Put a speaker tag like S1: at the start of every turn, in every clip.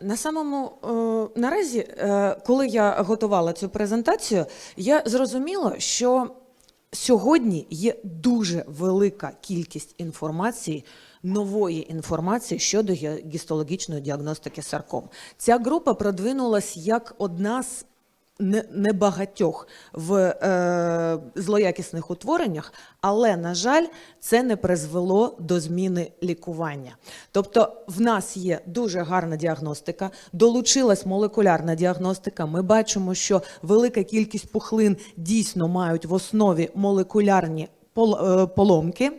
S1: На самому е, наразі, е, коли я готувала цю презентацію, я зрозуміла, що сьогодні є дуже велика кількість інформації. Нової інформації щодо гістологічної діагностики сарком. Ця група продвинулась як одна з небагатьох в е, злоякісних утвореннях, але, на жаль, це не призвело до зміни лікування. Тобто, в нас є дуже гарна діагностика, долучилась молекулярна діагностика. Ми бачимо, що велика кількість пухлин дійсно мають в основі молекулярні е, поломки.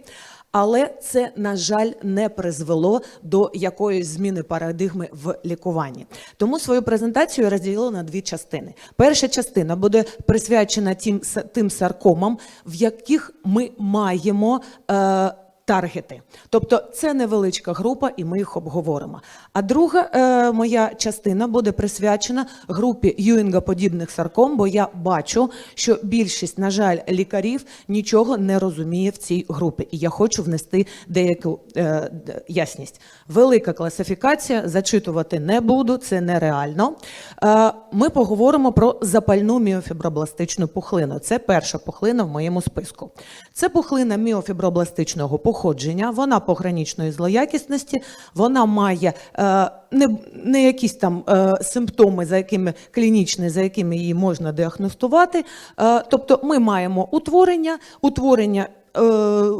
S1: Але це, на жаль, не призвело до якоїсь зміни парадигми в лікуванні. Тому свою презентацію розділила на дві частини. Перша частина буде присвячена тим, тим саркомам, в яких ми маємо. Е, Таргети, тобто це невеличка група, і ми їх обговоримо. А друга е, моя частина буде присвячена групі Юінга-подібних сарком, бо я бачу, що більшість, на жаль, лікарів нічого не розуміє в цій групі. І я хочу внести деяку е, ясність. Велика класифікація, зачитувати не буду, це нереально. Е, ми поговоримо про запальну міофібробластичну пухлину. Це перша пухлина в моєму списку. Це пухлина міофібробластичного походження, вона пограничної злоякісності, вона має е, не, не якісь там е, симптоми, за якими клінічні, за якими її можна діагностувати. Е, тобто ми маємо утворення, утворення. Е,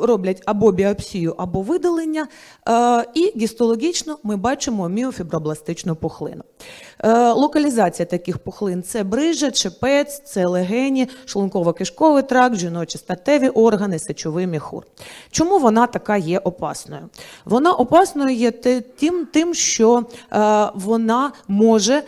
S1: Роблять або біопсію, або видалення, е, і гістологічно ми бачимо міофібробластичну пухлину. Е, Локалізація таких пухлин це брижа, чепець, це легені, шлунково-кишковий тракт, жіночі статеві органи, сечовий міхур. Чому вона така є опасною? Вона опасною є тим, тим що вона може.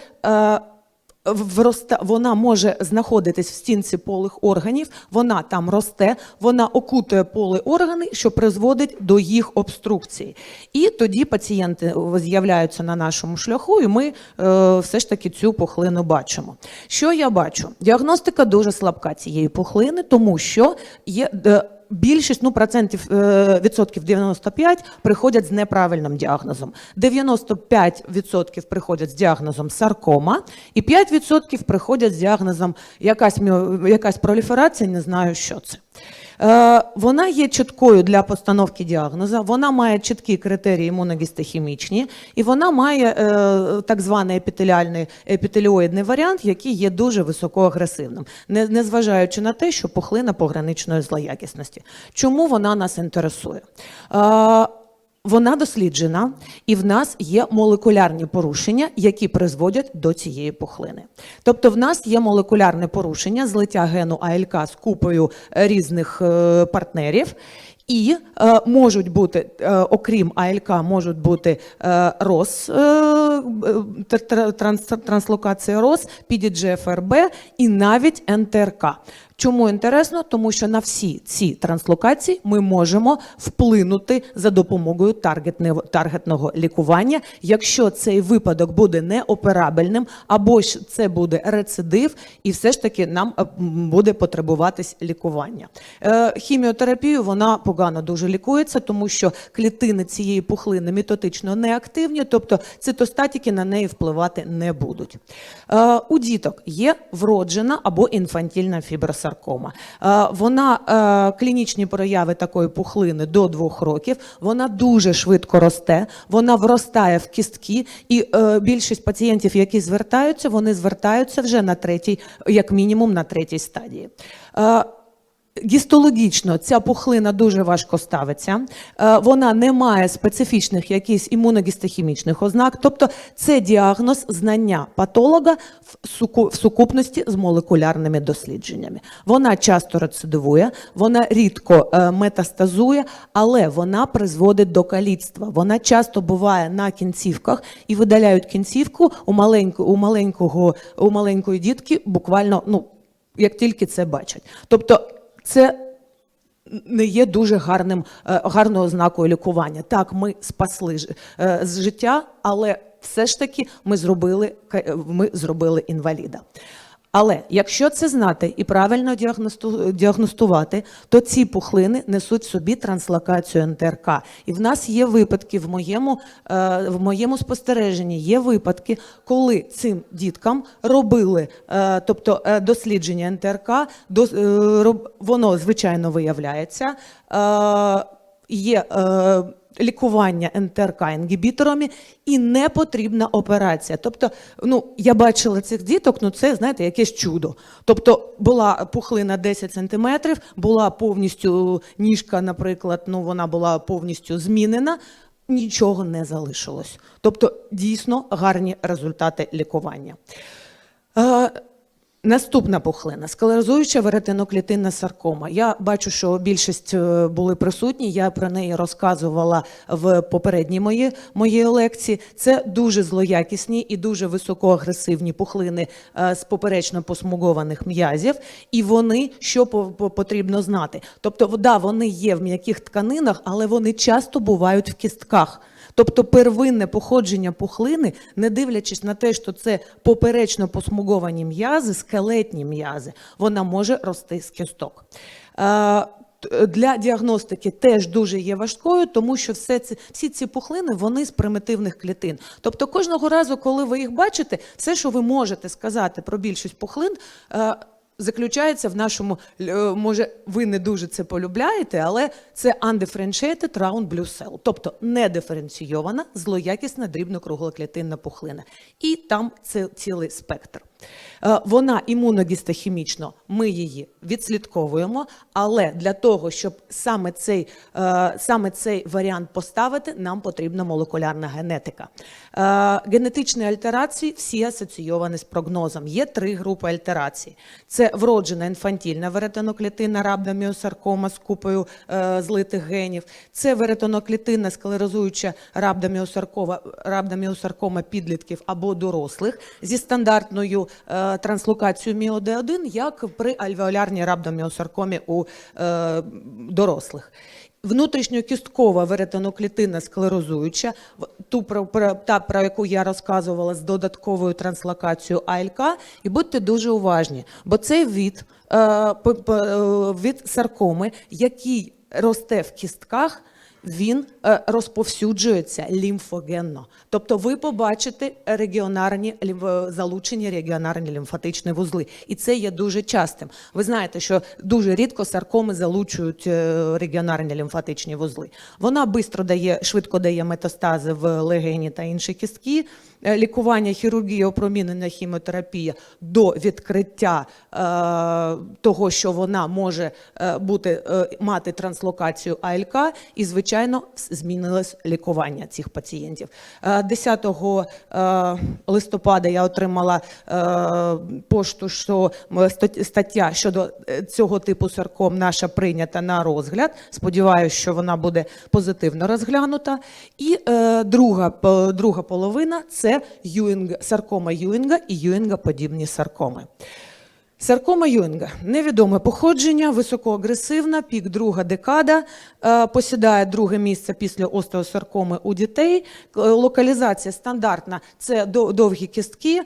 S1: Е, Вроста, вона може знаходитись в стінці полих органів, вона там росте, вона окутує поли органи, що призводить до їх обструкції. І тоді пацієнти з'являються на нашому шляху, і ми е, все ж таки цю пухлину бачимо. Що я бачу? Діагностика дуже слабка цієї пухлини, тому що є. е, Більшість, ну процентів е, відсотків 95 приходять з неправильним діагнозом. 95% приходять з діагнозом саркома, і 5% приходять з діагнозом якась якась проліферація, не знаю, що це. Е, Вона є чіткою для постановки діагнозу, вона має чіткі критерії імуногістохімічні, і вона має е, так званий епітеліальний епітеліоїдний варіант, який є дуже високоагресивним, не- незважаючи на те, що пухлина пограничної злоякісності. Чому вона нас інтересує? Е, вона досліджена, і в нас є молекулярні порушення, які призводять до цієї пухлини. Тобто, в нас є молекулярне порушення злиття гену АЛК з купою е, різних е, партнерів. І е, можуть бути, е, окрім АЛК, можуть бути е, РОС, е, тр- транс, транслокація РОС, PDGFRB і навіть НТРК. Чому інтересно? Тому що на всі ці транслокації ми можемо вплинути за допомогою таргетного, лікування, якщо цей випадок буде неоперабельним, або ж це буде рецидив, і все ж таки нам е, буде потребуватись лікування. Е, Хіміотерапію вона погано дуже лікується, тому що клітини цієї пухлини мітотично неактивні, тобто цитостатики на неї впливати не будуть. Е, У діток є вроджена або інфантільна фібросаркома. Е, Вона е, клінічні прояви такої пухлини до двох років. Вона дуже швидко росте, вона вростає в кістки, і е, більшість пацієнтів, які звертаються, вони звертаються вже на третій, як мінімум на третій стадії. Гістологічно ця пухлина дуже важко ставиться, Е, вона не має специфічних якихось імуногістохімічних ознак, тобто це діагноз знання патолога в сукупності з молекулярними дослідженнями. Вона часто рецидивує, вона рідко е, метастазує, але вона призводить до каліцтва. Вона часто буває на кінцівках і видаляють кінцівку у маленького, у маленького у маленької дітки буквально ну як тільки це бачать. Тобто це не є дуже гарним, е, гарною ознакою лікування. Так, ми спасли е, життя, але все ж таки ми зробили, ка- ми зробили інваліда. Але якщо це знати і правильно діагносту- діагностувати, то ці пухлини несуть в собі транслокацію НТРК. І в нас є випадки в моєму, е, в моєму спостереженні, є випадки, коли цим діткам робили, е, тобто е, дослідження НТРК, воно звичайно виявляється. Є лікування НТРК інгібіторами і не потрібна операція. Тобто, ну я бачила цих діток, ну це знаєте, якесь чудо. Тобто була пухлина 10 сантиметрів, була повністю ніжка, наприклад, ну вона була повністю змінена. Нічого не залишилось. Тобто, дійсно гарні результати лікування. Наступна пухлина склерозуюча веретиноклітинна саркома. Я бачу, що більшість е, були присутні. Я про неї розказувала в попередній мої, моїй лекції. Це дуже злоякісні і дуже високоагресивні пухлини е, з поперечно посмугованих м'язів. І вони що по- по- потрібно знати? Тобто, да, вони є в м'яких тканинах, але вони часто бувають в кістках. Тобто первинне походження пухлини, не дивлячись на те, що це поперечно посмуговані м'язи, скелетні м'язи, вона може рости з кісток. Е, Для діагностики теж дуже є важкою, тому що все ці, всі ці пухлини вони з примітивних клітин. Тобто кожного разу, коли ви їх бачите, все, що ви можете сказати про більшість пухлин, е, заключається в нашому, е, може, ви не дуже це полюбляєте, але це undifferentiated round blue cell, тобто недиференційована, злоякісна дрібнокруглоклітинна пухлина. І там це цілий спектр. Е, Вона імуногістохімічно, ми її відслідковуємо, але для того, щоб саме цей, е, саме цей варіант поставити, нам потрібна молекулярна генетика. Е, Генетичні альтерації всі асоційовані з прогнозом. Є три групи альтерацій: це вроджена інфантільна веретеноклітинна рhabdomyosarcoma з купою злитих генів, це веретеноклітинна склерозуюча рhabdomyosarcoma підлітків або дорослих зі стандартною е, транслокацією міод-1, як при альвеолярній рhabdomyosarcomі у е, дорослих. Внутрішньокісткова веретеноклітинна склерозуюча, ту про, про та про яку я розказувала з додатковою транслокацією АЛК, і будьте дуже уважні, бо цей від, е, е, від саркоми, який росте в кістках. Він е, розповсюджується лімфогенно. Тобто ви побачите регіонарні лімф- залучені регіонарні лімфатичні вузли. І це є дуже частим. Ви знаєте, що дуже рідко саркоми залучують е, регіонарні лімфатичні вузли. Вона бистро дає, швидко дає метастази в легені та інші кістки. Е, Лікування, хірургія, опромінення, хіміотерапія до відкриття е, того, що вона може е, бути е, мати транслокацію АЛК, і звичайно с- змінилось лікування цих пацієнтів. Е, 10 е, листопада я отримала е, пошту, що стаття щодо е, цього типу сарком наша прийнята на розгляд. Сподіваюся, що вона буде позитивно розглянута. І е, друга, друга половина це Юінг, саркома Юінга і Юінга подібні саркоми. Саркома Юінга невідоме походження, високоагресивна, пік друга декада, е, посідає друге місце після остеосаркоми у дітей. Е, Локалізація стандартна це довгі кістки,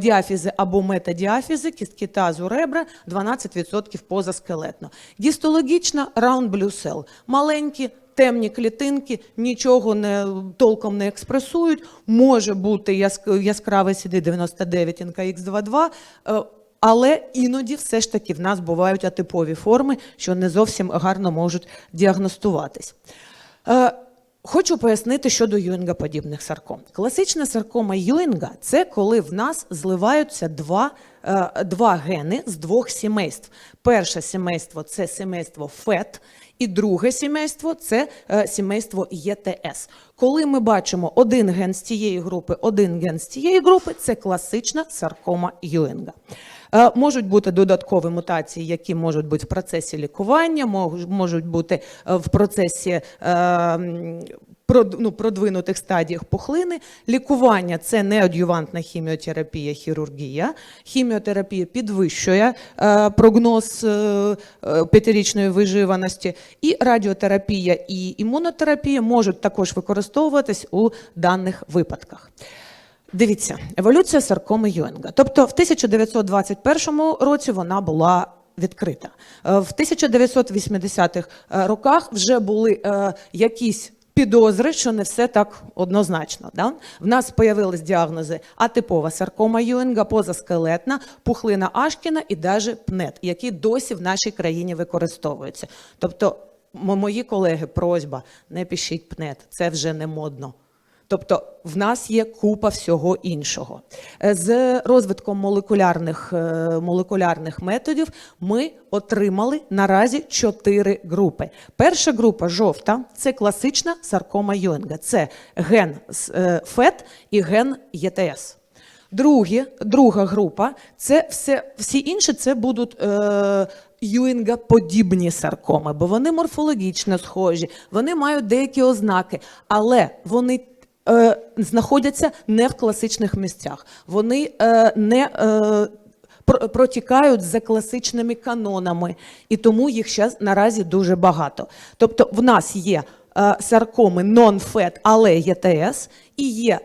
S1: діафізи або метадіафізи, кістки тазу, ребра, 12% позаскелетно. Гістологічна раунд блюсел. Маленькі, темні клітинки, нічого не, толком не експресують. Може бути яск- яскравий CD99 NKX22, е, але іноді все ж таки в нас бувають атипові форми, що не зовсім гарно можуть діагностуватись. Е, Хочу пояснити щодо Юінга подібних сарком. Класична саркома Юінга це коли в нас зливаються два, е, два гени з двох сімейств. Перше сімейство це сімейство ФЕТ, і друге сімейство це е, сімейство ЄТС. Коли ми бачимо один ген з цієї групи, один ген з цієї групи, це класична саркома Юінга. Е, Можуть бути додаткові мутації, які можуть бути в процесі лікування, можуть бути е, в процесі е, ну, продвинутих стадіях пухлини. Лікування це неадювантна хіміотерапія, хірургія. Хіміотерапія підвищує прогноз п'ятирічної виживаності. І радіотерапія і імунотерапія можуть також використовуватись у даних випадках. Дивіться, еволюція саркоми Юенга. Тобто в 1921 році вона була відкрита. Е, В 1980-х е, роках вже були е, якісь підозри, що не все так однозначно. Да? В нас появились діагнози атипова саркома Юенга, позаскелетна, пухлина Ашкіна і навіть ПНЕТ, які досі в нашій країні використовуються. Тобто, мої колеги, просьба, не пишіть ПНЕТ, це вже не модно. Тобто в нас є купа всього іншого. Е, З розвитком молекулярних, е, молекулярних методів ми отримали наразі чотири групи. Перша група жовта це класична саркома Юенга. Це ген е, ФЕТ і ген ЄТС. Другі, друга група це все, всі інші це будуть е, Юінга-подібні саркоми, бо вони морфологічно схожі, вони мають деякі ознаки, але вони е, знаходяться не в класичних місцях. Вони е, не е, протікають за класичними канонами, і тому їх зараз наразі дуже багато. Тобто, в нас є е, саркоми non-FET, але ЄТС, і є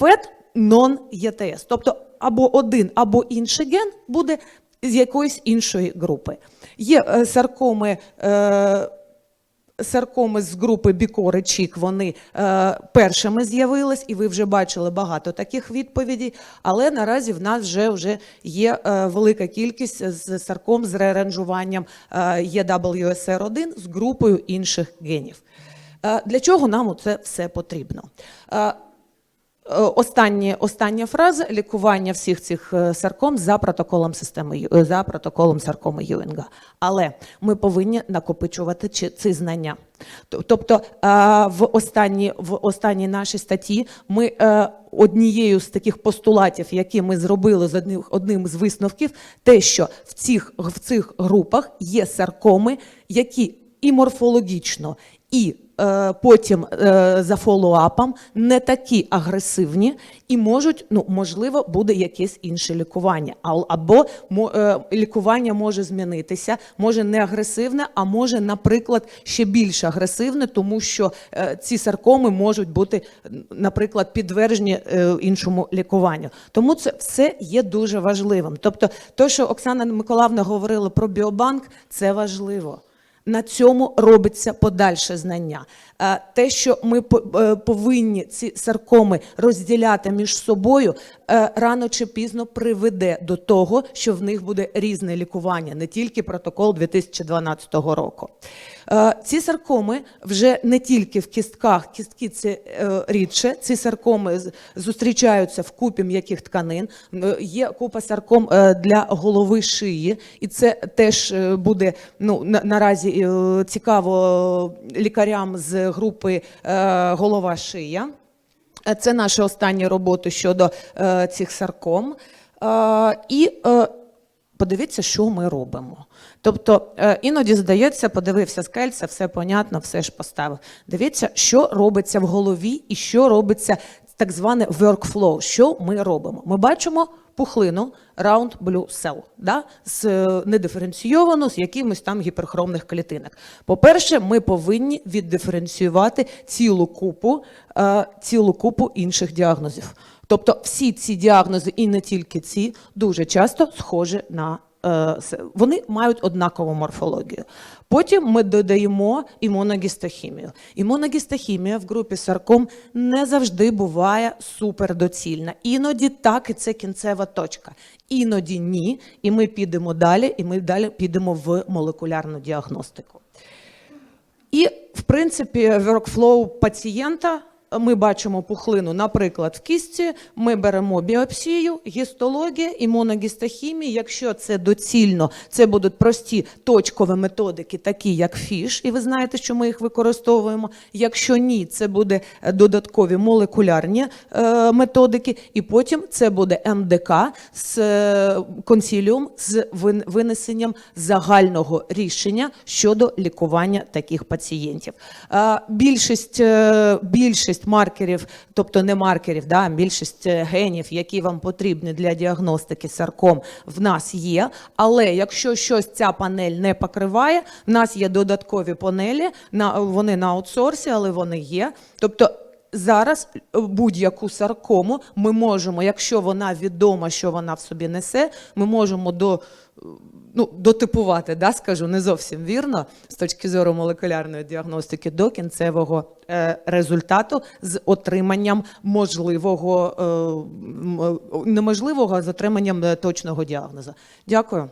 S1: FET non-ЄТС. Тобто або один, або інший ген буде з якоїсь іншої групи. Є е, саркоми. Е, Саркоми з групи Бікори Чік вони е, першими з'явились, і ви вже бачили багато таких відповідей. Але наразі в нас вже, вже є е, велика кількість з сарком з реаранжуванням е, EWSR1 з групою інших генів. Е, для чого нам це все потрібно? Е, Останні, остання фраза лікування всіх цих е, сарком за протоколом системи е, за протоколом саркоми Юінга. Але ми повинні накопичувати ці знання. Тобто е, в останній в останній нашій статті ми е, однією з таких постулатів, які ми зробили з одним, одним з висновків, те, що в цих в цих групах є саркоми, які і морфологічно, і е, потім е, за фоллоуапом не такі агресивні і можуть, ну можливо, буде якесь інше лікування. А- Або е, лікування може змінитися, може не агресивне, а може, наприклад, ще більш агресивне, тому що е, ці саркоми можуть бути, наприклад, підтверджені е, іншому лікуванню. Тому це все є дуже важливим. Тобто, те, що Оксана Миколаївна говорила про біобанк, це важливо. На цьому робиться подальше знання. Е, Те, що ми е, повинні ці саркоми розділяти між собою, рано чи пізно приведе до того, що в них буде різне лікування, не тільки протокол 2012 року. Е, Ці саркоми вже не тільки в кістках, кістки це е, рідше. Ці саркоми зустрічаються в купі м'яких тканин. Е, Є купа сарком е, для голови шиї, і це теж е, буде ну наразі е, цікаво лікарям з групи е, голова шия. Е, Це наші останні роботи щодо е, цих сарком. Е, і е, подивіться, що ми робимо. Тобто е, іноді здається, подивився скельця, все понятно, все ж поставив. Дивіться, що робиться в голові і що робиться так зване workflow. Що ми робимо? Ми бачимо пухлину round blue cell, да? з, е, недиференційовану з якимось там гіперхромних клітинок. По-перше, ми повинні віддиференціювати цілу купу, е, цілу купу інших діагнозів. Тобто всі ці діагнози, і не тільки ці, дуже часто схожі на вони мають однакову морфологію. Потім ми додаємо імуногістохімію. Імуногістохімія в групі сарком не завжди буває супердоцільна. Іноді так, і це кінцева точка. Іноді ні. І ми підемо далі, і ми далі підемо в молекулярну діагностику. І, в принципі, workflow пацієнта. Ми бачимо пухлину, наприклад, в кістці. Ми беремо біопсію, гістологія, імуногістохімія. Якщо це доцільно, це будуть прості точкові методики, такі як фіш, і ви знаєте, що ми їх використовуємо. Якщо ні, це буде додаткові молекулярні е, методики, і потім це буде МДК з е, консіліум з винесенням загального рішення щодо лікування таких пацієнтів. Е, Більшість, е, більшість маркерів, тобто не маркерів, да, більшість е, генів, які вам потрібні для діагностики сарком, в нас є. Але якщо щось ця панель не покриває, в нас є додаткові панелі, на, вони на аутсорсі, але вони є. Тобто зараз е, будь-яку саркому ми можемо, якщо вона відома, що вона в собі несе, ми можемо до. е, Ну, дотипувати, да, скажу, не зовсім вірно з точки зору молекулярної діагностики до кінцевого е, результату з отриманням можливого, е, е, неможливого, з отриманням точного діагнозу. Дякую.